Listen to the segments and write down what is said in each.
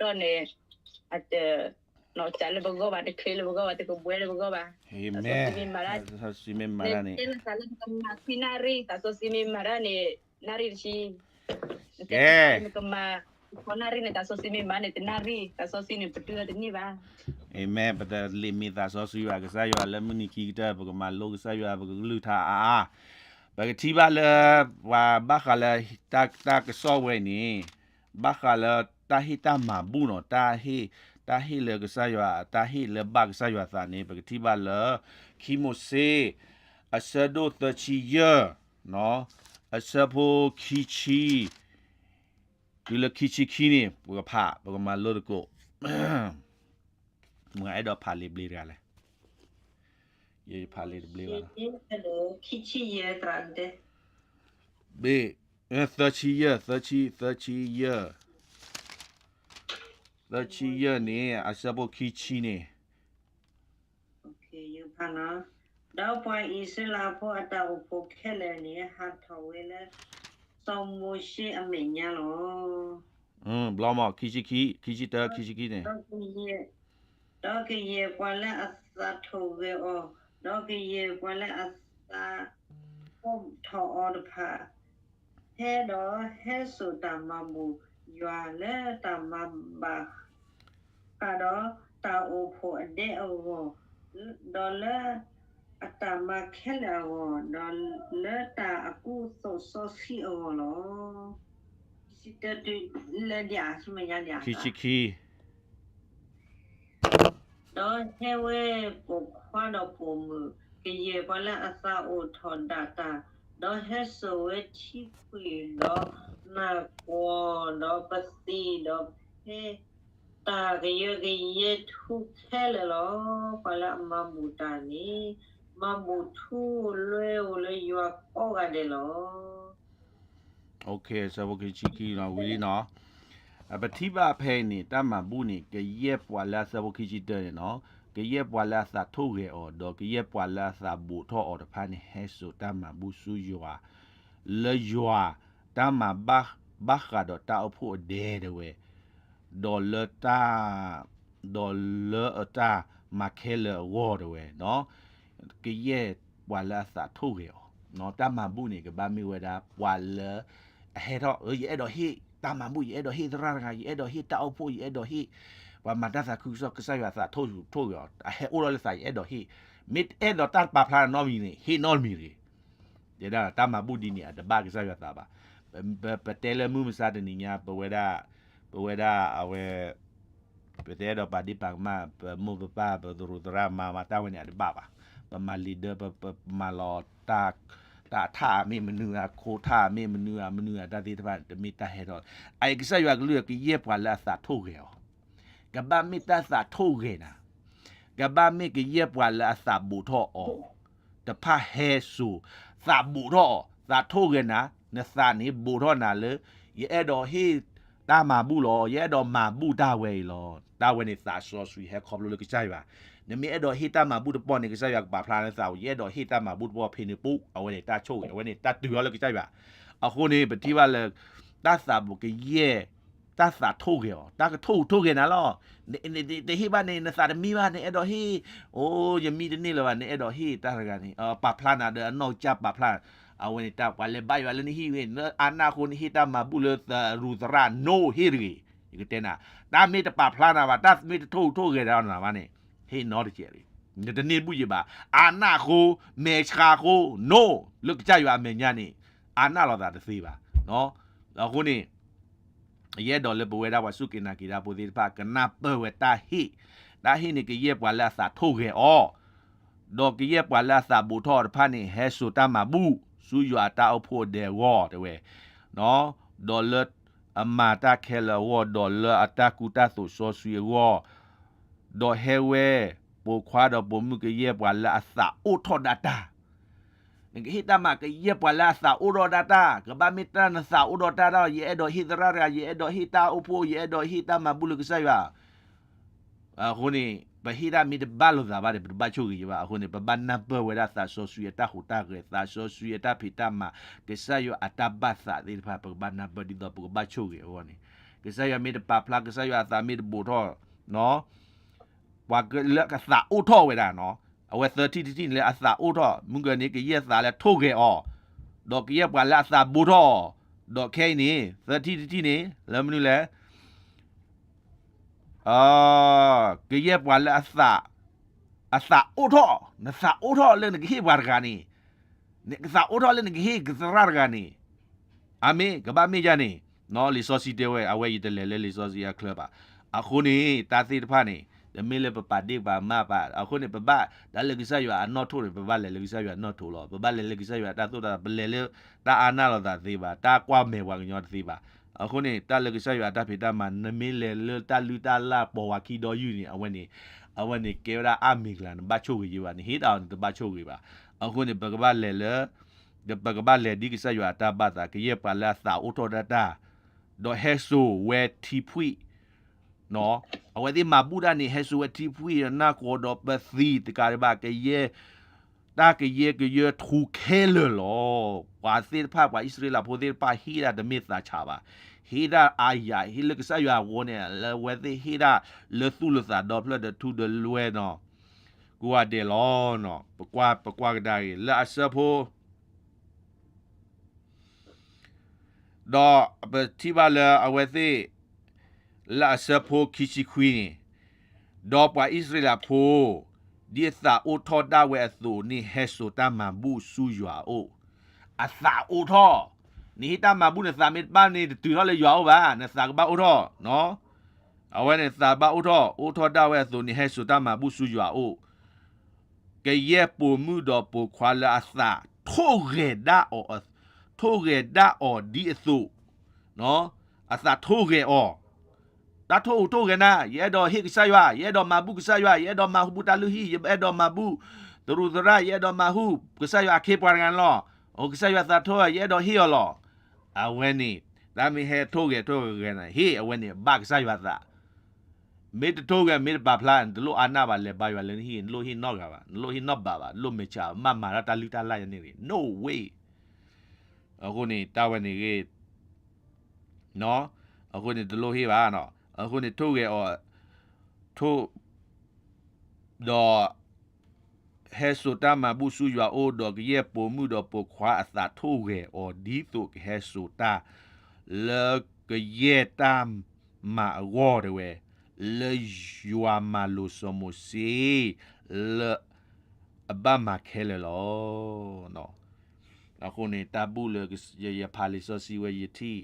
တော့နေအတနော်ချာလေဘဂောဘာတခဲလေဘဂောဘာတကဘွဲလေဘဂောဘာ Amen. Sime marani. Tena sala kama pinari taso simi marani nari shi. Ke. Kama konari ne taso simi mane tenari taso sini petua teni ba. Amen. Pada limi ta so su ya ka sa ya le muni ki ta ba ma lo ka sa ya ba lu tha a a. Ba ka ti ba le wa ba kha le ta ta ka so we ni. Ba kha le ta hi ta ma bu no ta hi ta hi le ka sa ya ta hi le ba ka sa ya sa ni ba ka ti ba le ki mo se a sa do ta chi ye no a sa po ki chi ဒီလခိချိခီနေဘကဖာဘကမလို့တကိုမအဲ့တော့ဖာလေးဘလေးရလဲရေဖာလေးဘလေးပါလား Hello, kichi ye grande. ဘေး 30 year 30 30 year 30 year နေအစဘခိချိနေ Okay, you pana. Dao poi isla po ata po khele ni ha thawe le. Som mo shi amenya lo. อืมဘလောမခိချိခိခိချိတခိချိခိနေ Dao ki ye. Dao ki ye kwa le asa thawe o. Dao ki ye kwa le asa pom tho o de pha. He do he su ta ma mu. Ywa le ta ma ba. Ka do ta o pho ade o wo. ဒေါ်လာအတမခဲလာဝဒေါ်လာတာအခုဆိုဆိုစီအောလောစစ်တတူလက်ရစမရရခိချိခိဒေါ်ဟဲဝဲပုခွာတော့ပုံမူကေရပလာအစာအိုထော်ဒတာဒေါ်ဟဲဆိုဝဲချီခွေတော့ no heso we chipui no na ko no pasti no he ta ge ye ge ye thu khe le lo pa la ma mu ta ni ma mu thu lwe o le yo ko ga de lo okay so we ki chiki no we no ပတိပါဖဲနေတမ္မာပုနေကရဲ့ပွာလာသဘခိချီတဲ့နော် ကရဲပွာလာစာထုတ်ရအော်တော့ကရဲပွာလာစာဘူထောအော်တဖာနေဟဲဆိုတမဘူးဆူယွာလေယွာတမဘဘခါတော့တာအဖို့ဒဲတဲ့ဝဲဒေါ်လာတာဒေါ်လာတာမခဲလဝေါ်တဲ့ဝဲနော်ကရဲပွာလာစာထုတ်ရအော်နော်တမဘူးနေကဘာမီဝဲတာပွာလာအဟဲတော့ရေအဲ့တော့ဟေးတာမမှုရေအဲ့တော့ဟေးသရရကရေအဲ့တော့ဟေးတောက်ဖို့ရေအဲ့တော့ဟေး ဘာမတသခုစောကစားရသာထိုးထိုးရအဟဲအိုရလဆိုင်အဲ့တော့ဟေးမစ်အဲ့တော့တတ်ပါဖလာနော်မီနေဟေးနော်မီရီဒေဒါတာမမှုဒီနေတဘာကစားရသာပါပတဲလမှုမစားတဲ့ညာပဝဲဒါပဝဲဒါအဝဲပတဲတော့ပါဒီပါမမူပပါပဒရဒရာမမတာဝနေအဒဘာပါပမလီဒပပမလောတာတာထမေမနူအခိုထမေမနူအမနူအတတိတပတ်တမိတဟဲတော့အိုက်ကဆရွာကလူကရေပွာလာသာထုတ်ခဲ့ရော ကဘာမိတသာထုတ်ခဲ့နာကဘာမိကရေပွာလာသာဘူထောအောတဖဟဲဆူသာဘူထောသာထုတ်ခဲ့နာနသာနေဘူထောနာလေရေအဲ့တော့ဟေးတာမာဘူးလောရဲတော့မာဘူးတာဝဲလောတာဝဲနေသာဆောဆွေဟဲခေါပလိုကကြိုက်ပါနမေအဲ့တော့ဟိတမဘူးတပေါ်နေကစားရပါဖလာနေစာရဲ့တော့ဟိတမဘူးတပေါ်ဖေနေပူအဝဲနေတာချို့အဝဲနေတာတူရလကကြိုက်ပါအခုနေပတိပါလေတသဘကရဲ့ တသထုတ်ကြောတကထုတ်ထုတ်ကြနာလောနေတေဟိပါနေနစာမီပါနေအဲ့တော့ဟိအိုးယမီတနေလောပါနေအဲ့တော့ဟိတရကနေအပဖလာနာတဲ့အနောက်ချပဖလာအဝဲနေတာဝါလေဘိုင်ဝါလေနိဟိဝေအနာခုန်ဟိတမဘူးလေရူဒရာနိုဟီရီဒီကတဲ့နာဒါမေတပဖလာနာပါတမေတထုတ်ထုတ်ကြတာနာပါနေဟေးနော်တကြရီညတနေဘူးရပါအာနာကိုမေချာကိုနိုလုကကြရွာမေညာနေအာနာလောတာတသေးပါနော်အခုနေ ရဲတော်လေဘဝဲတာဝဆုကိနာကိရာပိုဒီပါကနာပဝတာဟိဒါဟိနေကရဲပွာလာစာထုတ်ခဲ့ဩဒေါ်ကရဲပွာလာစာဘူထောဖာနေဟဲဆူတမဘူးဆူရွာတာအဖို့တဲ့ဝေါ်တဲ့ဝဲနော်ဒေါ်လအမတာခဲလဝဒေါ်လအတကူတာဆိုဆိုဆွေဝေါ် do hewe bo kwa do bo mu ke ye bwa la sa o tho data nge hita ma ke ye bwa la sa o ro data ke ba mitra na sa o ro data ye do hidra ra ye do hita o po ye do hita ma bulu ke sa ya a honi ba hita mi de balo za ba de ba chu ge ba honi ba ban na ba we da sa so su ye ta hu ta ge sa so su ye ta phita ma ke sa yo atabasa de ba ba na ba di do ba chu ge honi cái saya mi de pa pla cái saya sa mi de bo tho no wa ke le ka sa o tho we da no အဝဲသတိတိလေအစာအိုတော့မုန်ကနေကရဲ့စာလဲထိုးခဲ့အော်ဒေါ်ကရဲ့ပါလာစာဘူတော့ဒေါ်ခဲနေသတိတိနေလမနူလဲအာကရဲ့ပါလာစာအစာအိုတော့နစာအိုတော့လဲနေခဲ့ပါရကနေနေစာအိုတော့လဲနေခဲ့ကစရရကနေအမေကဘာမေကြနေနော်လီဆိုစီတဲဝဲအဝဲရတလဲလဲလီဆိုစီယာကလပ်ပါအခုနေတာစီတဖာနေ ဒမီလေပပဒီပါမပါအခုနေပပဒါလေကိစရွာအနော်ထိုးတယ်ပပလေလေကိစရွာနော်ထိုးလို့ပပလေလေကိစရွာတာတို့တာဘလေလေတာအာနာလို့တာသေးပါတာကွာမဲဝါညောသေးပါအခုနေတာလကဆရတာဖေတာမနမီလေလတာလူတာလာပေါ်ဝါကီဒိုယူနီအဝနေအဝနေကေရာအမီဂလန်ဘချိုကြီးပါနေဟေတောင်တဘချိုကြီးပါအခုနေဘကဘလေလေဒဘကဘလေဒီကဆရတာဘတာကရေပါလာစာအိုတိုဒတာဒိုဟက်ဆူဝဲတီဖွီ နော်အဝဒီမဘူဒာနေဟက်ဆူဝဲတီဖွီနာကိုဒပသီတကာရဘကရေတာကရေကရေထူခဲလလောဝါစစ်ဖပါဣသရေလဖိုဒီပါဟီရာဒမစ်သာချပါ hida aya hile ksa ya wone le wethe hida le thu le sa do phle de thu de lwe no kwa de lo no pakwa pakwa ga dai la asa pho do ba ti ba le awethe la asa pho kichi queen do pa israel pho di sa o tho da လာဆပ်ဖိုခိရှိခွီနီဒေါ်ပွာဣစရလာဖိုဒီသာအိုထောဒါဝဲအသူနိဟဲဆိုတမဘူးဆူရွာအိုအသာအိုထောနိတမဘူးနသာမေပနိတူရောလေရွာအိုပါနသာကပါအိုထောနော်အဝဲနသာပါအိုထောအိုထောဒါဝဲအသူနိဟဲဆိုတမဘူးဆူရွာအိုကရဲ့ပူမှုတော်ပူခွာလာအသာထိုရေဒါအောထိုရေဒါအောဒီအသူနော်အသာထိုရေအော တာထိုတိုကနာရဲတော်ဟိကဆယွာရဲတော်မာဘူးကဆယွာရဲတော်မာဟူဘူတာလူဟီရဲတော်မာဘူးဒရူဒရာရဲတော်မာဟူကဆယွာခေပွာကန်လောအိုကဆယွာတာထိုရဲတော်ဟီယောလောအဝဲနီဒါမီဟဲထိုကေထိုကေနာဟီအဝဲနီဘာကဆယွာတာမေတထိုကေမေတပါဖလန်ဒလိုအာနာပါလေပါယွာလန်ဟီလိုဟီနော့ကပါလိုဟီနော့ပါပါလိုမေချာမမာရတာလူတာလာရနေရီ no way အခုနေတာဝန်နေကေနော်အခုနေဒလိုဟီပါနော် အခုနေထိုးရအော်ထိုးတော့ he sota ma bu su ywa o do ye po mu do po khwa asa tho ge o di to he sota le ke ye tam ma wo de we le ywa ma lo so mo si le ba ma khele lo no အခုနေတာဘူးလေရရဖာလီဆိုစီဝဲယတီ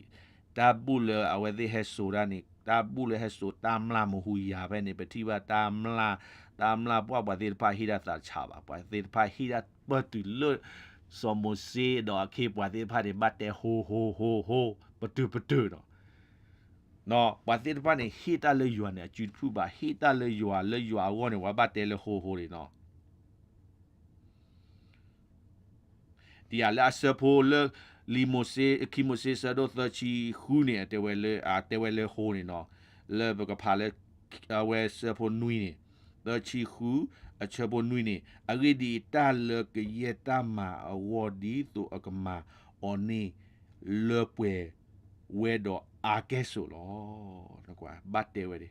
တာဘူးလေအဝဲဒီဟဲဆိုတာနေ တာဘူးလေဟဲဆိုတာမလာမဟူရပဲနေပတိပါတာမလာတာမလာပွားပါသေးပါဟိရတာချပါပွားသေးပါဟိရဘတူလစမစီတော့ခေပွားသေးပါဒီဘတ်တဲဟိုဟိုဟိုဟိုပတူပတူတော့နော်ဘာသေးပါနေဟိတလေယွာနေအကျူဖူပါဟိတလေယွာလေယွာဝေါနေဝဘတ်တဲလေဟိုဟိုတွေနော်ဒီအလာစပိုလ လီမိုစေခီမိုစေဆဒိုသချီခူနေတဲဝဲလေအတဲဝဲလေဟိုနေနော်လေဘကဖာလေအဝဲစပိုနွီနေ the chi khu a chabo nui ni agi di ta le ke ye ta ma awadi to akama oni le pwe we do a ke so lo na kwa batte we de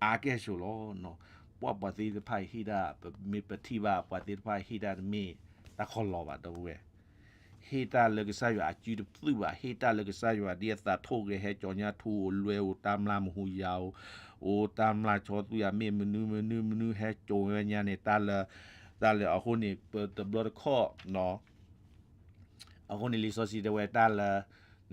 a ke so lo no pwa pa ti de pai hi da mi pa ti ba pwa ti de pai hi da mi ta khol lo ba do we ဟေတာလကဆာယအကျူတပလူပါဟေတာလကဆာယဒီအသာထိုးရဟဲကြောညာထူလွဲဦးတမ်လာမဟူယာအိုတမ်လာချောသူရမေမနူမနူမနူဟဲကြိုရညာနေတာလတာလအခုနေတဘလခောနော်အခုနေလီဆိုစီတဲ့ဝဲတာလ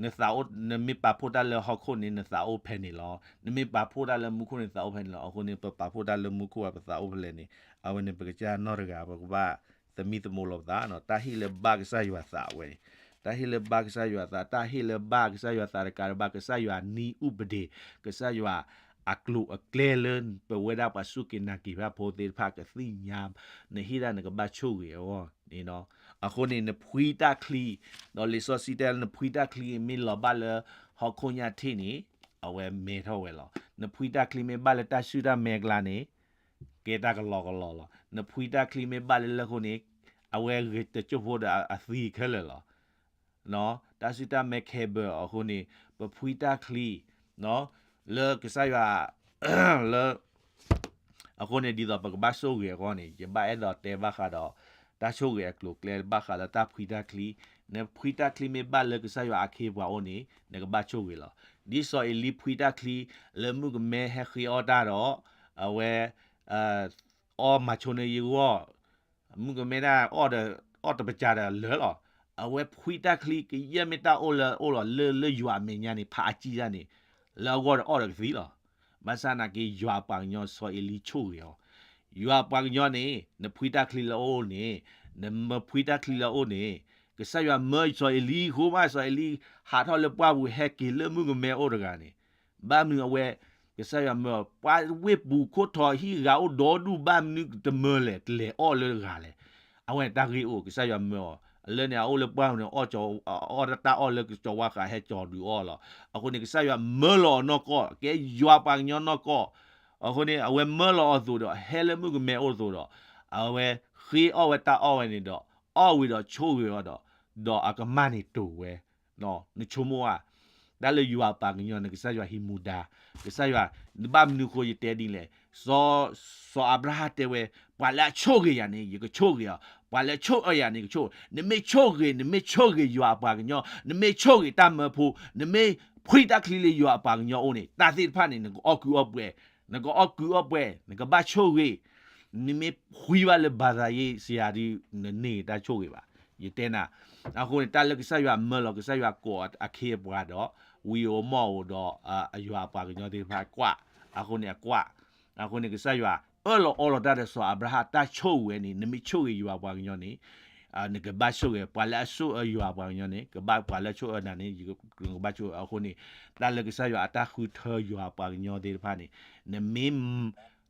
နစာအိုနမီပါဖိုတာလဟခုနေနစာအိုဖဲနေလောနမီပါဖိုတာလမူခုနေစာအိုဖဲနေလောအခုနေပါဖိုတာလမူခုပါစာအိုဖလဲနေအဝနေပကကြနော်ရကဘကဘာ the meet the mall of that no ta hile bag sa yu sa we ta hile bag sa yu sa ta hile bag sa yu sa ka bag sa yu ni ubde ka sa yu a klu a klelen pe weda pa suki na ki ba po te pa ka si nyam ne hira ne ka ba chu ye o ni no အခုနေနဖွီတာခလီနော်လီဆိုစီတယ်နဖွီတာခလီမီလဘလဟခုညာတီနီအဝဲမေထောဝဲလောနဖွီတာခလီမေဘလတာရှူတာမေဂလာနေကေတာကလောကလောလောနဖွီတာခလီမေဘလလခုနေ အဝဲရတချဖို့ဒါအသီခဲလေလောနော်တာစီတာမဲခဲဘအခုနေပပဖွီတာခလီနော်လေကစားရလေအခုနေဒီတော့ပကဘာဆိုရကောနေဂျဘာအဲ့တော့တေဘာခါတော့တာချိုရကလုကလေဘာခါလာတာဖွီတာခလီနေဖွီတာခလီမေဘာလေကစားရအခေဘွာအိုနေနေကဘာချိုရလာဒီဆိုအလီဖွီတာခလီလေမှုကမဲဟခီအော်တာတော့အဝဲအာအော်မချိုနေရော မှုကမဲတာအော်ဒအော်တပကြတယ်လေလောအဝဲဖွီတာခလီကယမတာအိုလာအိုလာလေလေယွာမညာနေဖာကြည့်ရနေလောကောအော်ရဖီလော masana ke ywa pang nyo so eli chu yo ywa pang nyo ne ne phuita khli lo o ne ne ma phuita khli lo o ne ke sa ywa ma so eli ho ma so eli ha tho le pwa bu he ke le mu me o daga ne ba mu we ke sa ywa ma pwa we bu ko tho hi ga o do du ba mu de me le le o le ga le a we ta ri o ke sa ywa ma လေနေအိုလေပွားနေအော်ချောအော်တာအော်လေချောဝါခါဟဲချော်ဒူအော်လာအခုနေကစားရမဲလောနော်ကောကဲယွာပန်ညောနော်ကောအခုနေအဝဲမဲလောဆိုတော့ဟဲလေမှုကမဲအိုဆိုတော့အဝဲခီအော်ဝတာအော်ဝနေတော့အော်ဝီတော့ချိုးဝီတော့တော့အကမနီတူဝဲနော်နချိုမိုอ่ะ ဒါလေယွာပန်ညောနေကစားရဟီမူဒါကစားရဘာမနုကိုရတဲ့ဒီလေစောစောအဗရာဟတေဝဲပွာလာချိုးရရနေရကချိုးရ wala cho aya ni cho ne me cho ge ne me cho ge yo apa ge nyo ne me cho ge ta ma phu ne me phri ta kli le yo apa ge nyo o ni ta si pha ni ne ko oku opwe ne ko oku opwe ne ko ba cho ge ne me phri ba le ba da ye sia di ne ne ta cho ge ba ye te na a ko ni ta le ke sa yo ma lo ke sa yo ko a khe bwa do wi o mo do a yo apa ge nyo de pha kwa a ko ni kwa a ko ni ke sa yo အော်လောအော်လောဒါတဲ့ဆိုအဗရာတာချိုးဝဲနေနမီချိုးရယူပါညောနေအာနကဘာချိုးရပလာဆိုယူပါညောနေကဘာပလာချိုးအနာနေကဘာချိုးအခုနေတာလကစားရအတာခုထယူပါညောတဲ့ဖာနေနမီ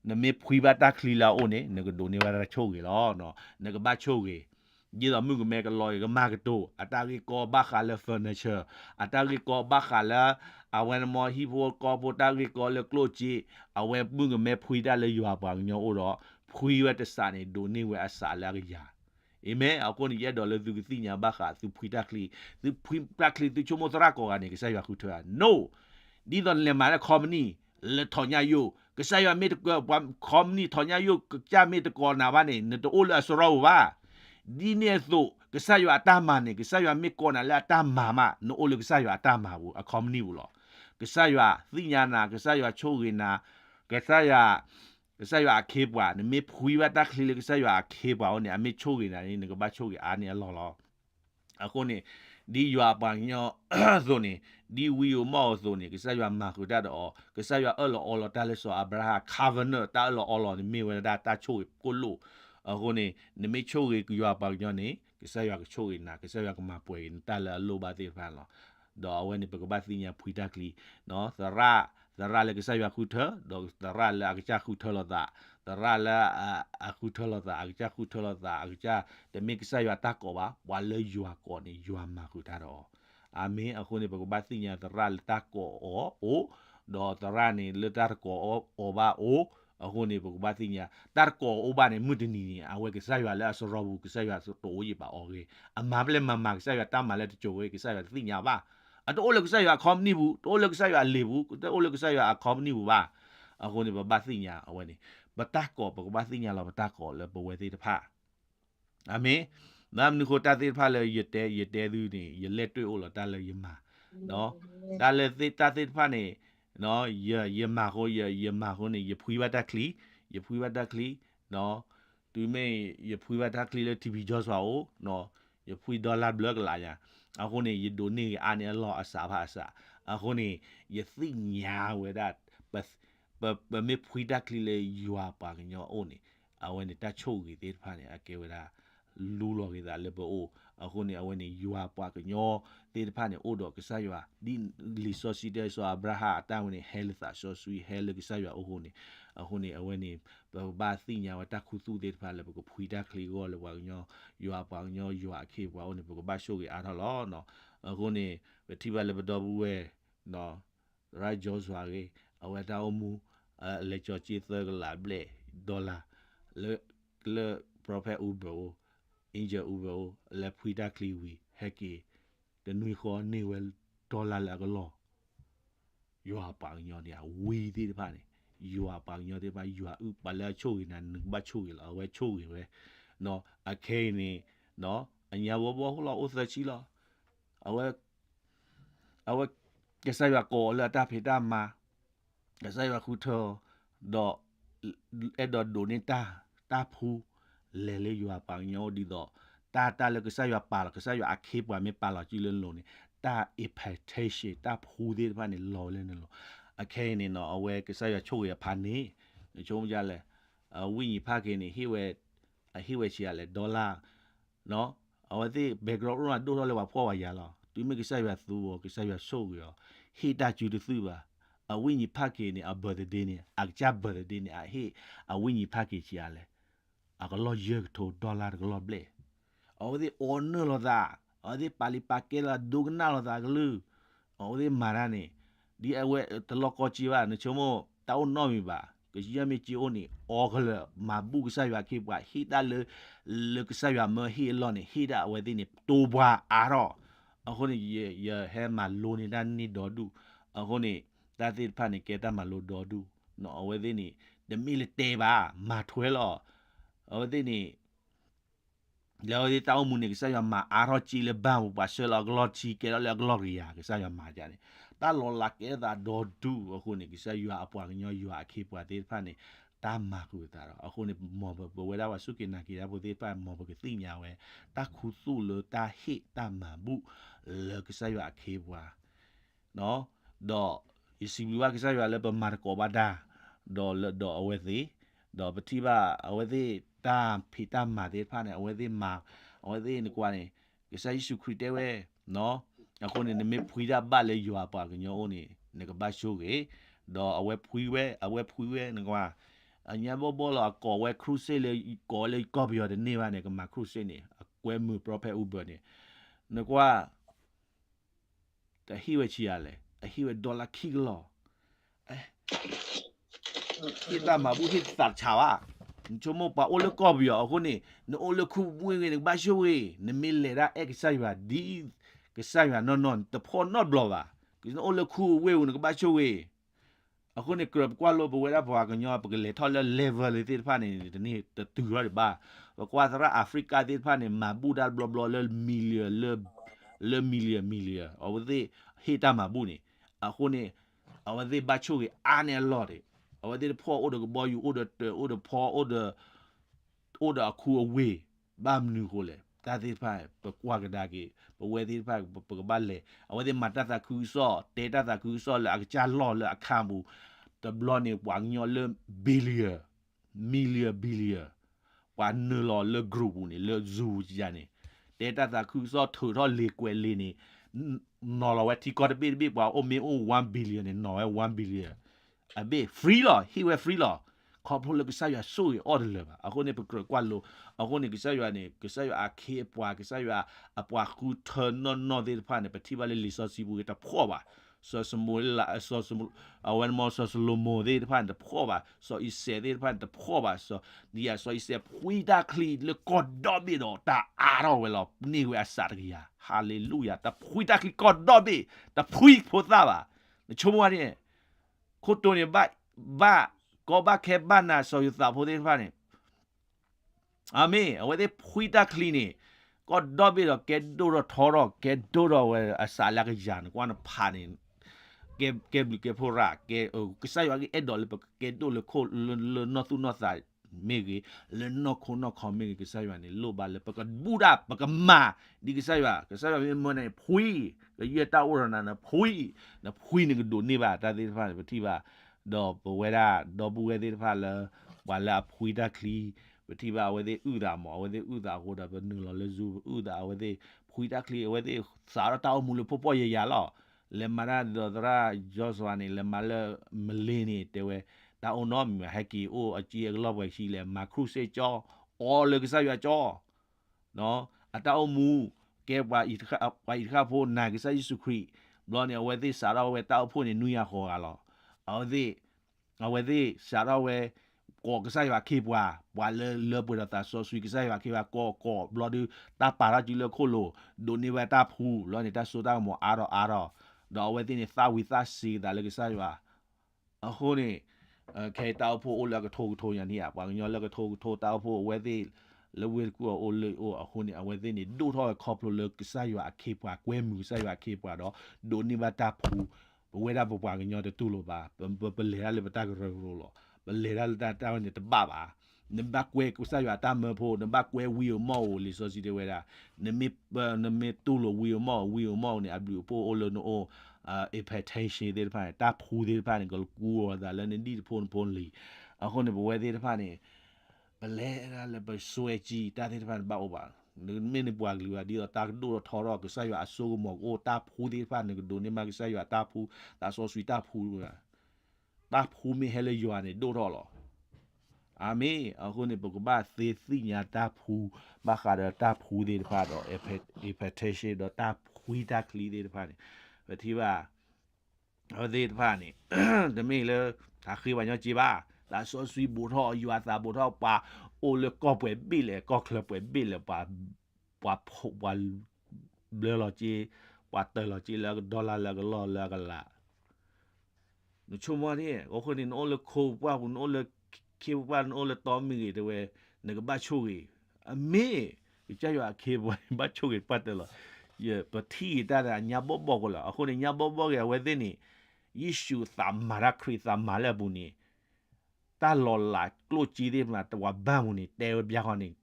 နမီဖွေဘတာခလီလာအိုနေနကဒိုနေဝရချိုးရလောနော်နကဘာချိုး ရဒီတော့မှုကမဲကလော်ကမာကတိုအတာရီကောဘာခါလဖာနီချာအတာရီကောဘာခါလာအဝဲမော်ဟီဖိုကောပိုတာရီကောလေကလိုချီအဝဲမှုကမဲဖွေတာလေယူပါညောအိုတော့ဖွေဝတ်တစနေဒိုနေဝဲအစာလာရအမေအကောနီရဒေါ်လေသူကတိညာဘာခါသူဖွေတာကလီသူဖွေတာကလီသူချိုမိုတရာကောကနေကစားရခုထွာ no ဒီတော့လေမာခေါမနီလေထော်ညာယိုကစားရမေတကောခေါမနီထော်ညာယိုကြမေတကောနာဘာနေနတိုလအစရောဘာဒီနေသို့ကစားရအတမနေကစားရမေကောနာလာတမမနိုအိုလကစားရအတမဘူးအခေါမနီဘူးလောကစားရသိညာနာကစားရချိုးရနာကစားရကစားရခေပွားနမေဖွေဝတာခလီကစားရခေပွားနေအမေချိုး ရနာနေကဘာချိုးရအာနေလောလောအခုနေဒီရွာပန်ညောဆိုနေဒီဝီယိုမောဆိုနေကစားရမာခုတတ်တော့ကစားရအလောအလောတာလဲဆိုအဗရာကာဗနာတာလောအလောနေမေဝဒါတာချိုးကိုလိုအခုနေနမေချိုးရရွာပန်ညောနေကစားရကချိုးရနာကစားရကမ ပွေတာလာလိုပါသေးဖန်လောတော့ဝဲနေပကပတ်သိညာဖွိတကလီနော်သရသရလေကစားရခုထတော့သရလေအကချခုထလောတာသရလေအခုထလောတာအကချခုထလောတာအကချတမိကစားရတာကောပါဝါလေယွာကောနေယွာမခုတာတော့အာမင်းအခုနေပကပတ်သိညာသရလေတာကောအောအိုတော့သရနေလေတာကောအောဘာအို အခုနေပကဘာတိညာတာကောအိုဘာနေမုဒနီအဝဲကစားရလဲအစရောဘူးကစားရဆိုတိုးရပါအော်ကေအမပလက်မမကစားရတာမလဲတချိုဝဲကစားရတိညာပါအတိုးလကစားရခေါမနီဘူးတိုးလကစားရလေဘူးတိုးလကစားရအခေါမနီဘူးပါအခုနေပဘာတိညာအဝဲနေဘတာကောပကဘာတိညာလောဘတာကောလဲပဝဲသေးတဖာအမေနမ်နကိုတာသေးဖာလဲရတဲ့ရတဲ့သူနေရလက်တွေ့အိုလတာလဲရမှာနော်ဒါလဲသေးတာသေးဖာနေ နော်ရရမဟိုရရမဟိုနေရဖွေးဘတ်တကလီရဖွေးဘတ်တကလီနော်သူမေရဖွေးဘတ်တကလီလေ TV ကြောစွာ哦နော်ရဖွေးဒေါ်လာဘလော့လာညာအခုနေရဒိုနေအာနေလောအစာပါအစာအခုနေရသိညာဝဲဒတ်ဘတ်ဘဘမေဖွေးတကလီလေယွာပါကညောအိုနေအဝဲနေတချို့ကြီးသေးဖာနေအကေဝဲဒါလူလောကေဒါလေပိုအခုနေအဝဲနေယွာပွားကညော တေတဖာနေအိုတော့ကစားယွာဒီလီဆိုစီတဲဆိုအဘရာဟာအတန်ဝင်ဟဲလသာဆိုဆွီဟဲလကစားယွာအိုဟိုနေအခုနေအဝဲနေဘာသိညာဝတခုစုတေတဖာလေပကဖွီတာကလီကိုလေဝါညောယွာပွားညောယွာခေပွားအိုနေပကဘာရှိုးကြီးအားထော်လောနော်အခုနေတိပါလေဘတော်ဘူးဝဲနော်ရိုက်ဂျောစွာကြီးအဝဲတာအမှုအလေချောချီသကလာဘလေဒေါ်လာလေလေ prophet ubo angel ubo le phuita kli wi heki de nui kho ne wel dollar la ko lo ရွာပန်ညောเนี่ยဝီသေးတဖာနေရွာပန်ညောတဲ့ပါရွာဥပလာချိုရနာနဘချိုရလာဝဲချိုရပဲနော်အခဲနေနော်အညာဘောဘောဟလောဥသချီလာအဝဲအဝဲကစားရကောလာတာဖေတာမာကစားရခုထောတော့အဲ့တော့ဒိုနေတာတာဖူလဲလေရွာပန်ညောဒီတော့ တာတာလေကစားရပါလကစားရအခေပွားမေပါလာကြည့်လုံးလုံးနေတာ impactation တာဖူသေးတဖာနေလော်လဲနေလောအခဲနေတော့အဝဲကစားရချို့ရဖာနေချုံကြလဲအဝိညာဖခင်နေဟိဝဲအဟိဝဲချီရလဲဒေါ်လာနော်အဝဲဒီ background ရောဒိုတော့လဲဝဖောဝါရလားသူမကစားရသူကစားရဆိုးရဟိတာကျူတူသူပါအဝိညာဖခင်နေအဘဒဒေနေအကြဘဒဒေနေအဟိအဝိညာဖခင်ချီရလဲအကလောယေထိုဒေါ်လာကလောဘလေ အဝဲဒီ honor လောဒါအဝဲဒီပါလီပါကေလာဒုကနာလောဒါကလူအဝဲဒီမာရနေဒီအဝဲတလောကချီပါနချုံမတောင်းနော်မီပါကကြီးရမေချီအိုနီအော်ကလမဘူကဆာယခေပွားဟီတာလေလေကဆာယမဟီလောနီဟီတာအဝဲဒီနီတိုဘွာအာရောအခုနေရရဟဲမလိုနီတန်နီဒေါ်ဒူအခုနေတာတိဖာနေကေတာမလိုဒေါ်ဒူနော်အဝဲဒီနီဒမီလတေပါမာထွဲလောအဝဲဒီနီ လောဒီတောင်းမှုနေကဆာယမအာရောချီလေဘန်ဘူပါရှေလောဂလောချီကေလောလေဂလောရီယာကဆာယမကြတယ် ta lo la ke da do du အခုနေကစားရွာအပွားကညောရွာအခေပွားသေးဖက်နေတာမာကူတာတော့အခုနေမောဘဘဝဲတာဝဆုကိနာကီရဘသေးဖက်မောဘကသိညာဝဲတာခုစုလတာဟိတာမဘူးလကစားရွာအခေပွားနော်တော့အစီဘီဝါကစားရွာလည်းပမာကောဘာဒါတော့လတော့အဝဲသေးတော့ပတိပါအဝဲသေး တာဖီတာမာသေးဖက်နေအဝဲသေးမာအဝဲသေးနေကွာနေကစားယေရှုခရစ်တဲဝဲနော်အခုနေမေဖွေတာဘာလေရွာပါကညောနေနေကဘာရှိုးကေတော့အဝဲဖွေဝဲအဝဲဖွေဝဲငကွာအညာဘောဘောလာကောဝဲခရုစေလေကောလေကောဘီရတဲ့နေပါနေကမခရုစေနေအကွဲမှု prophet uber နေငကွာတဟိဝဲချီရလေအဟိဝဲဒေါ်လာခိကလောအဲဒီတာ မဘူးဟစ်တာချာဝါချမပါအိုလကောဘီရအခုနေနိုလခုမွေးနေဘာရှိုးဝေနမီလေရာအက်ဆိုင်ပါဒီ que sabe no no te po not bloga que no le ku we un que ba chu we အခုနေကရကွာလို့ဘဝရဘွာကညောပကလေထော်လေ level လေတိဖာနေတနေ့တူရပါကွာသရအာဖရိကတိဖာနေမဘူဒါဘလဘလလေမီလီလေလေမီလီမီလီအဝဒီဟီတာမဘူနေအခုနေအဝဒီဘချိုကအာနေလော်တယ် အဝဒီဖောအိုဒကဘောယူအိုဒအိုဒဖောအိုဒအိုဒအခုအဝေးဘာမနူကိုလေတာတိဖာပကွာကဒါကေပဝဲတိဖာပကဘလေအဝဒီမတတာခူစောတေတတာခူစောလာချာလော်လာအခါမူတဘလနေဝါညောလေဘီလီယာမီလီယာဘီလီယာဝါနလော်လေဂရုပူနေလေဇူကြနေတေတတာခူစောထူတော့လေကွယ်လေးနေနော်လဝတီကောတပိပိပွားအိုမင်းအို1 billion နေနော်1 billion အဘေ free လော he were free လောခေါ်ဖို့လေကစားရဆိုရ order လေပါအခုနေပကကွာလို့အခုနေကစားရနေကစားရအခေပွားကစားရအပွားကူထနော်နော်တဲ့ဖာနေပတိပါလေလီဆောစီဘူးကတဖောပါဆောစမူလာဆောစမူအဝန်မောဆောစလိုမိုတဲ့ဖာတဖောပါဆောအစ်စေတဲ့ဖာတဖောပါဆောဒီယာဆောအစ်စေဖွီတာခလီလေကောဒေါ်ဘီတော့တာအားရောဝဲလောနေဝဲအစားကရဟာလေလုယာတဖွီတာခလီကောဒေါ်ဘီတဖွီဖို့သားပါချိုးမွားတဲ့ ခိုတိုနေဘဘာကောဘခေဘာနာဆောယူသာဖို့တဲ့ဖာနေအာမေအဝဲတဲ့ဖွီတာခလီနေကောဒေါ်ဘီတော့ကဲဒိုတော့ထော်တော့ကဲဒိုတော့ဝဲအစားလာကရန်ကွာနဖာနေ que que que porra que que sa yo e dole que do le ko le no tu no sa me ge le no ko no ko me ge sa yo ne lo ba le pa ka buda pa ka ma di ke sa yo ke sa yo me mo ne phui ke ye ta wo na na phui na phui ne do ne ba ta de fa ba ti ba do bo we da do bu we de fa le wa la phui da kli ပတိပါဝေဥဒါမောဝေဥဒါကိုဒါဘနူလလေဇူဥဒါဝေဖွိတာကလီဝေစာရတောင်းမူလပပရရလောလေမရာဒဒရာဂျော့စဝနီလေမလမလင်းနေတဲဝဲ ဒါအုံတော့မြဟက်ကီအိုအကြီးအကလော့ဝဲရှိလေမခရုစေကျော်အော်လေကစားရကျော်နော်အတောက်မူကဲပွားဤခအပွားဤခဖို့နာကစားယေရှုခရစ်ဘလောနေဝဲသိစာရဝဲတောက်ဖို့နေနူရခေါ်ရလောအော်သိအဝဲသိစာရဝဲကိုကစားရခေပွားဘွာလေလေပွာတာဆောဆွေကစားရခေပွားကိုကိုဘလောဒီတာပါရာဂျီလေခိုလိုဒိုနေဝတာဖူလောနေတာဆိုတာမောအာရောအာရောတော့ဝဲတင်သာဝီသာစီဒါလည်းကစားရအခုနေ ခဲတောက်ဖို့အိုလကထိုးထိုးရနေရပါညောလကထိုးထိုးတောက်ဖို့ဝဲသေးလဝဲကူအိုလေအိုအခုနေအဝဲသေးနေဒိုထောခေါပလိုလကစားရအခေပွားကွဲမှုစားရအခေပွားတော့ဒိုနိဘတာဖူဝဲတာပပွားညောတူလို့ပါပလေရလေပတာကရောလို့ပလေရတာတာနေတပါပါနဘကွဲကုစားရတာမဖို့နဘကွဲဝီမောလီဆိုစီ de wera ne me ne me tulo wi mo wi mo ne abu po olo no o uh implementation de pa ta phu de pa ne gol ku ro da le ne di phon phon li a ho ne bwe de pa ne bele ra le ba swe ji ta de pa ba o ba ne me ne bwa gli wa di ta do tho ro ku sa yo a so mo o ta phu de pa ne do ne ma ku sa yo ta phu ta so sui ta phu ta phu me hele yo ne do ro lo အာမေအခုနေပကဘာသေသိညာတာဖူမခါရတာဖူဒီဖာတော့ expectation တော့တာဖူတာကလီဒီဖာနေ ဘတိပါဟောဒီဖာနေဒမေလေတာခိဝညကြည်ပါလာဆိုဆွီဘူထောယူအသာဘူထောပါအိုလေကောပွဲဘီလေကောကလပွဲဘီလေပါပါဖို့ပါဘလလောချီပါတလောချီလာဒေါ်လာလာလောလာကလာနချုံမရီအခုနေအိုလေခိုးပါဘူးအိုလေ ke wan ole to mi de we ne ga ba chu gi a me ja yo a ke bo ba chu gi pat de lo ye pa thi ta da nya bo bo ko la a ko ne nya bo bo ge we de ni yishu sa ma ra kri sa ma le bu ni ta lo la klo chi de ma ta wa ba mu ni te bya ko ni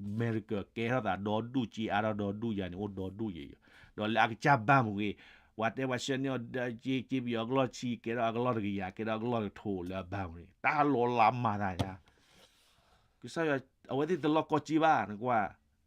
america ke ha da do du chi a do du ya ni o do du ye do la cha ba mu ge whatever senior da ji ji bi oglo chi ke ra oglo ri ya ke ra oglo tho la ba ni ta lo la ma da ya ku sa ya awadi de lo ko chi ba na kwa a ka cha ba de di a he we a wi ni pa ke dra zo le o dollar lo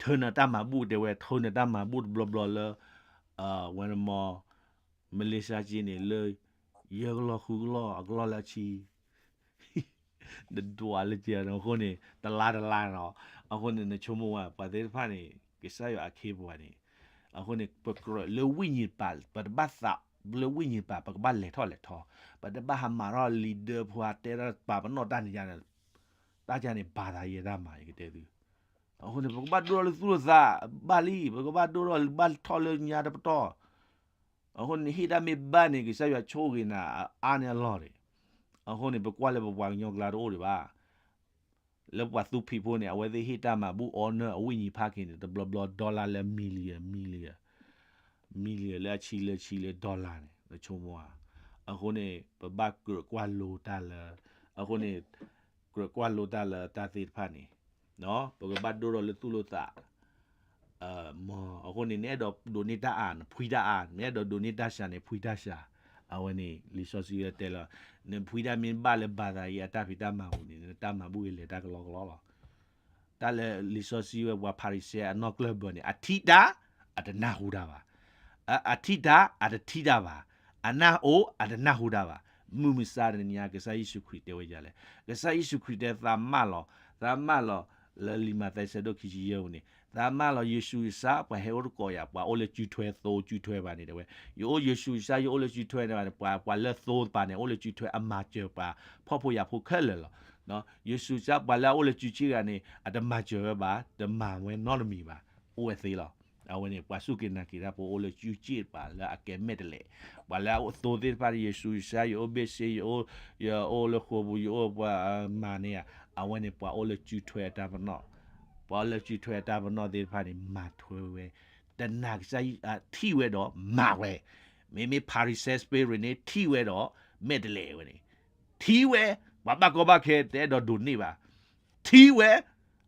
heater meter နော်အခုနေကစားရပေါ်ပါအခုနေကစားရနေပေါ်ပါပဝဲရပပပမေပွာလာအသိညာနော့စာနော်နော့စာပါနေထုံနတမဘူးတဲ့ဝဲထုံနတမဘူးဘလဘလလအာဝနမောမလေးရှားကြီးနေလေယေဂလခုဂလအဂလလာချီဒဒွာလကြနော်ခုနေတလာတလာနော်အခုနေချုံမဝပါတဲ့ဖာနေကစားရအခေဘွားနေအခုနေပကရလေဝိညာဉ်ပါပဒဘသလေဝိညာဉ်ပါပကဘလေထောလေထောပဒဘဟမာရလီဒဖွာတေရပါပနောတန်ကြတယ်တာကြနေဘာသာရေးသားမှာရတဲ့သူ အခုနေပကဘဒိုလသူဇာဘာလီပကဘဒိုလဘတ်ထောလေညာတပတော်အခုနေဟိဒမေဘာနေကဆက်ရချိုးကနာအာနေလော်တယ်အခုနေပကွာလေပပွားညောကလာတော့တယ်ပါလဘဝသူဖီဖိုနေအဝဲသေးဟိတမှာဘူးအော်နာအဝိညာဉ်ဖခင် တဲ့ဘလဘလဒေါ်လာလဲမီလီယံမီလီယံမီလီယံလဲချီလဲချီလဲဒေါ်လာနဲ့ချုံမွာအခုနေပဘကကွာလိုတာလာအခုနေကွာလိုတာလာတာသိဖာနေနော်ပကဘတ်ဒိုရလတူလိုတာအာမောအခုနေနဲ့တော့ဒိုနေတာအန်ဖွိတာအန်နဲ့တော့ဒိုနေတာရှာနေဖွိတာရှာအဝနေလီဆိုစီရတဲလာနေဖွိတာမင်းဘာလေဘာသာရတာဖီတာမဟုတ်နေတာမဘူးလေတာကလောကလောတာလေလီဆိုစီဝပါရီဆီအနော့ကလဘနေအထီတာအတနာဟူတာပါအထီတာအတထီတာပါအနာအိုအတနာဟူတာပါမူမစာရညာကစားယေရှုခရစ်တဲဝဲကြလေကစားယေရှုခရစ်တဲသာမလောသာမလော လလီမာတိုင်ဆဒိုခီဂျီယိုနေဒါမှလောယေရှုစာပဟေရကိုရပွာအိုလေကျူထွဲသိုးကျူထွဲပါနေတယ်ဝဲယိုယေရှုစာယိုလေကျူထွဲနေပါပွာပွာလက်သိုးပါနေအိုလေကျူထွဲအမာကျပါဖော့ဖို့ရဖို့ခက်လေလောနော်ယေရှုစာပွာလာအိုလေကျူချီကနေအတမကျပါဓမ္မဝဲနော်လမီပါအိုဝဲသေးလော အဝနေပွာစုကိနာကိရာပိုအိုလေကျူချီပါလာအကဲမက်လေဝလာအိုသိုးသေးပါယေရှုစာယိုဘေစီယိုယောအိုလေခိုဘူယိုပွာမာနေအဝနေပွာအိုလေကျူထွဲတာပါနော်ပေါ်လက်ချီထွဲတာဘနောဒီဖာနေမာထွဲဝဲတနာကစားအထီဝဲတော့မာဝဲမေမေပါရီဆက်စပေရနေထီဝဲတော့မက်ဒလေဝဲနေထီဝဲဘာဘကောဘခဲတဲ့တော့ဒုန်နေပါထီဝဲ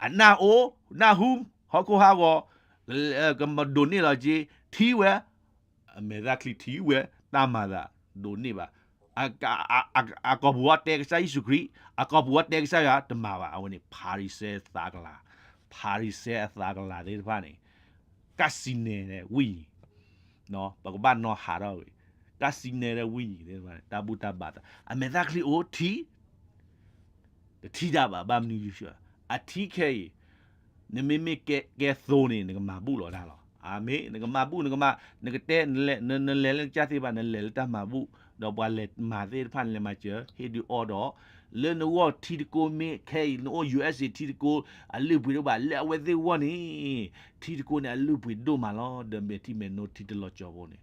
အနာအိုနာဟုဟောကိုဟာကော ကမဒုန်နေလာကြီးထီဝဲအမေဒါကလီထီဝဲတာမာဒါဒုန်နေပါအကာအကောဘဝတက်ဆိုင်စုခရီအကောဘဝတက်ဆိုင်ရတမပါအဝင်ပါရီဆက်သာကလာပါရီဆဲအသာကလာတဲ့ဖာနေကစီနေနဲ့ဝီနော်ဘကဘာနော်ဟာတော့ကစီနေတဲ့ဝိညာဉ်တွေပါတာဘူတာဘာတာအမေဒါကလီအိုတီတတိတာပါဘာမနူယူရှာအတီခဲ နမေမေကဲကဲသိုးနေငမဘူးလောဒါလောအာမေငမဘူးငမငကတဲ့လဲနနလဲလဲချာတိပါနလဲတာမဘူးတော့ဘွာလက်မာသေးဖန်လဲမချဟေဒီအော်တော့လဲနဝတီတကိုမေခဲနို USA တီတကိုအလူပွေတော့ပါလဲဝဲသေးဝနီတီတကိုနဲ့အလူပွေတို့မလောဒမ်ဘေတီမေနိုတီတလောချောဘောနေ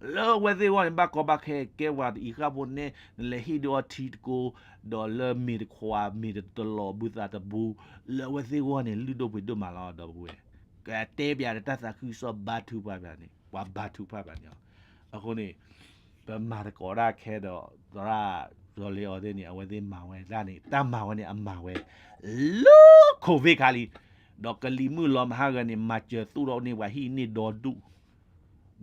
lo whether one ba ko ba ke ke wa i ka bo ne le hi do ti ko do le mi de kwa mi de to lo bu ta ta bu le whether one ne lu do bu do ma la do bu e ka te bia de ta sa khu so ba thu ba bia ne wa ba thu ba bia ne a ko ne ba ma de ko ra ke do do ra do le o de ni a whether ma we da ni ta ma we ne a ma we lo covid ခါလီတော့ကလီမှုလောမဟာကနေမချသူတော့နေဝဟိနေတော့ဒု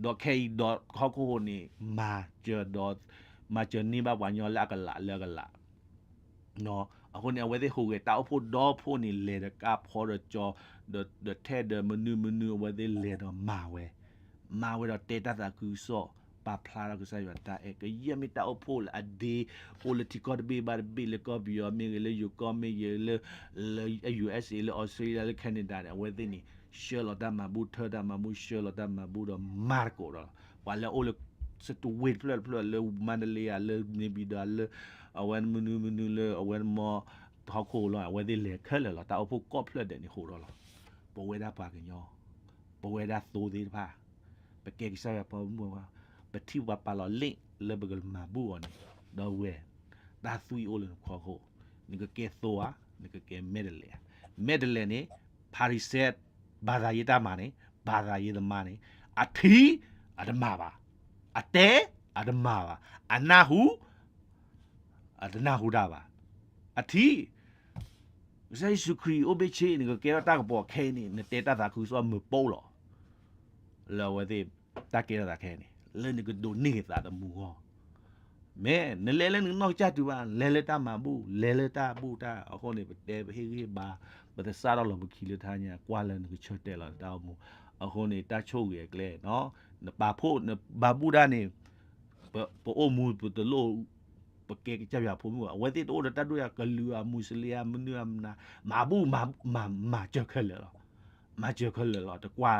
.k.kokoni major. major ni ba wanyo la ka la la ka la no အခုနေဝဲတဲ့ဟိုကတောက်ဖို့တော့ဖို့နေလေကပေါ်တော့ကြောဒထဲဒမနူမနူဝဲတဲ့လေတော့မာဝဲမာဝဲတော့တေတာတာကူဆော့ပါဖလာကူဆိုင်ရတာအဲကယမီတောက်ဖို့အဒီ political ဘေးဘာဘီလကဘီယမီလေယူကမီလေ USA လေ Australia လေ Canada ဝဲတဲ့နေ ရှယ်လတာမဘူးထတာမဘူးရှယ်လတာမဘူးတော့မာကိုတော့ဝါလာအိုလစတူဝေဖလဖလလေမန္တလေးလေနေပြီးတော့လေအဝန်မနူမနူလေအဝန်မထောက်ခိုးလာဝဲဒီလေခက်လေလာတာအဖို့ကော့ဖလက်တယ်နေဟိုတော့လာဘဝဲတာပါကညောဘဝဲတာသိုးသေးပါပကေကစားရပါ ဘူးဘာပတိဝပါလာလင့်လေဘဂလမဘူးအော်နေတော့ဝဲဒါသွီအိုလခေါ်ခိုးနေကကဲသောအာနေကကဲမက်ဒလေမက်ဒလေနေပါရီဆက်ဘာသာရေးသားမှာနေဘာသာရေးသမားနေအထီအဓမ္မပါအတဲအဓမ္မပါအနာဟုအဒနာဟုတာပါအထီဇေစုခရီအိုဘေချေနေကကေရတာကပေါ်ခဲနေနေတေတာတာခုဆိုမပိုးလောလောဝဒေတာကေရတာခဲနေလဲနေကဒိုနေတာတမူဟောမဲနလဲလဲနော်ချတူပါလဲလဲတာမဘူးလဲလဲတာဘူးတာအခုနေတဲဟေးဟေး ဘာ but the sara lo ki le thanya kwa le ni chot te la ta mu a ho ni ta chou ye kle no ba pho ba bu da ni po o mu pu de lo ပကေကြပြဖို့မှုဝဲတိတော့တတ်တော့ကလူအမုစလီယမနုအမနာမာဘူးမာမာမာကြခက်လေလောမာကြခက်လေလောတကွာ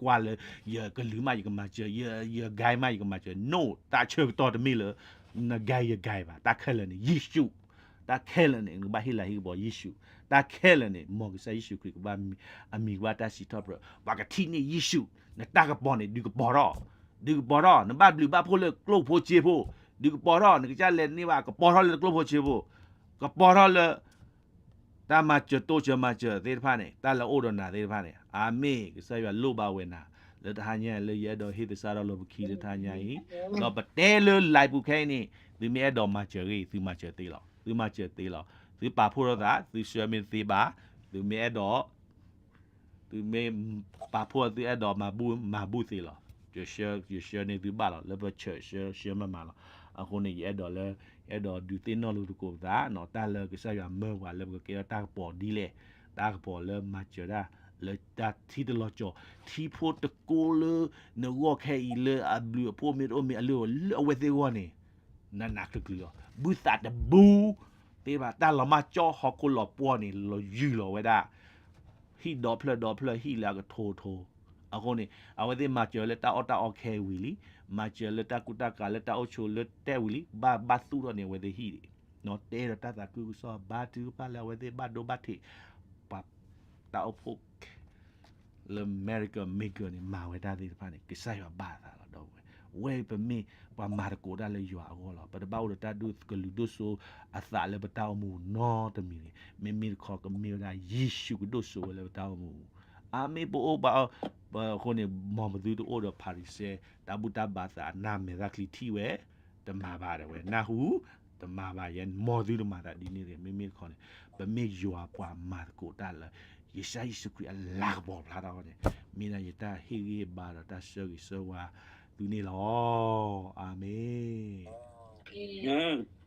ကွာလေရကလူမရကမာကြရရဂိုင်းမရကမာကြ no တာချေတော့တမီလေနဂိုင်းရဂိုင်းပါတာခက်လေယေရှုတာခဲလေနေဘာဟီလာဟီဘောယေရှု တာခဲလေနေမော်ကဆာယေရှုခရစ်ဘာအမီဝါတာစီတော့ဘာကတိနေယေရှုနတာကပေါ်နေဒီကပေါ်တော့ဒီကပေါ်တော့နဘဘလဘဖိုလေကလုတ်ဖို့ချေဖို့ဒီကပေါ်တော့ငကြလဲနေပါကပေါ်တော့လေကလုတ်ဖို့ချေဖို့ကပေါ်တော့လေတာမချတိုချမချသေဖာနေတာလောအိုဒနာသေဖာနေအာမေကဆာရလုပါဝေနာလေတဟာညာလေရတော့ဟိတစားတော့လောဘခီလေတဟာညာဟိတော့ပတဲလလိုက်ဘူးခဲနေဒီမဲတော့မချရီဒီမချသေးလောဒီမချသေးလော သူပါဖို့တော့သာသူရွှေမင်းသေးပါသူမဲတော့သူမဲပါဖို့သူအဲ့တော့မဘူးမဘူးသေးလားကျေရှယ်ကျေရှယ်နေသူပါလားလေဘချေရှယ်ရှယ်မမလားအခုနေရတော့လေရတော့ဒီတင်းတော့လို့ကိုသာနော်တာလေကစားရမေဝါလေကေတာပေါ်ဒီလေတာပေါ်လေမချရာလေတာတီတလောချောတီဖို့တကိုလေနောခဲလေအဘလူပိုမီရိုမီအလောအဝဲသေးဝနေနာနာကလူဘူးသတ်ဘူး တေဘာတာလမချောဟကုလပေါ်နေလောယူလောဝဲတာဟီဒေါပလဒေါပလဟီလာကထိုးထိုးအခုနေအဝဲသေးမချောလဲတာအော်တာအော်ခဲဝီလီ ma che le ta kuta ka le ta ocho le te wili ba ba su ro ne we de hi no te ro ta ta ku so ba tu pa la we de ba do ba ti pa ta o pho le america maker ni ma we ta de pa ni ki sa yo ba ta la do we we pe mi pa ma ko da ဝဲပမေပမာကိုဒါလေရွာကောလာပတဘောတာဒုကလူဒုဆိုအသလည်းပတောင်းမှုနော်တမီမေမီခေါ်ကမီရာယေရှုဒုဆိုလည်းပတောင်းမှုအာမေပိုဘာခုန်မမဒူတိုဒပါရီဆဲတဘူတဘာသာနာမေရာကလီတီဝဲတမပါရဝဲနာဟုတမပါယန်မော်ဒူမာတာဒီနေရမေမီခေါ်နေပမေယွာပွာမာကိုဒါလာယေရှုခရစ်အလာဘောလာတော့နေမိနာယတာဟီရီဘာတာဆောရီဆောဝါ လူနေလောအာမင် Amen.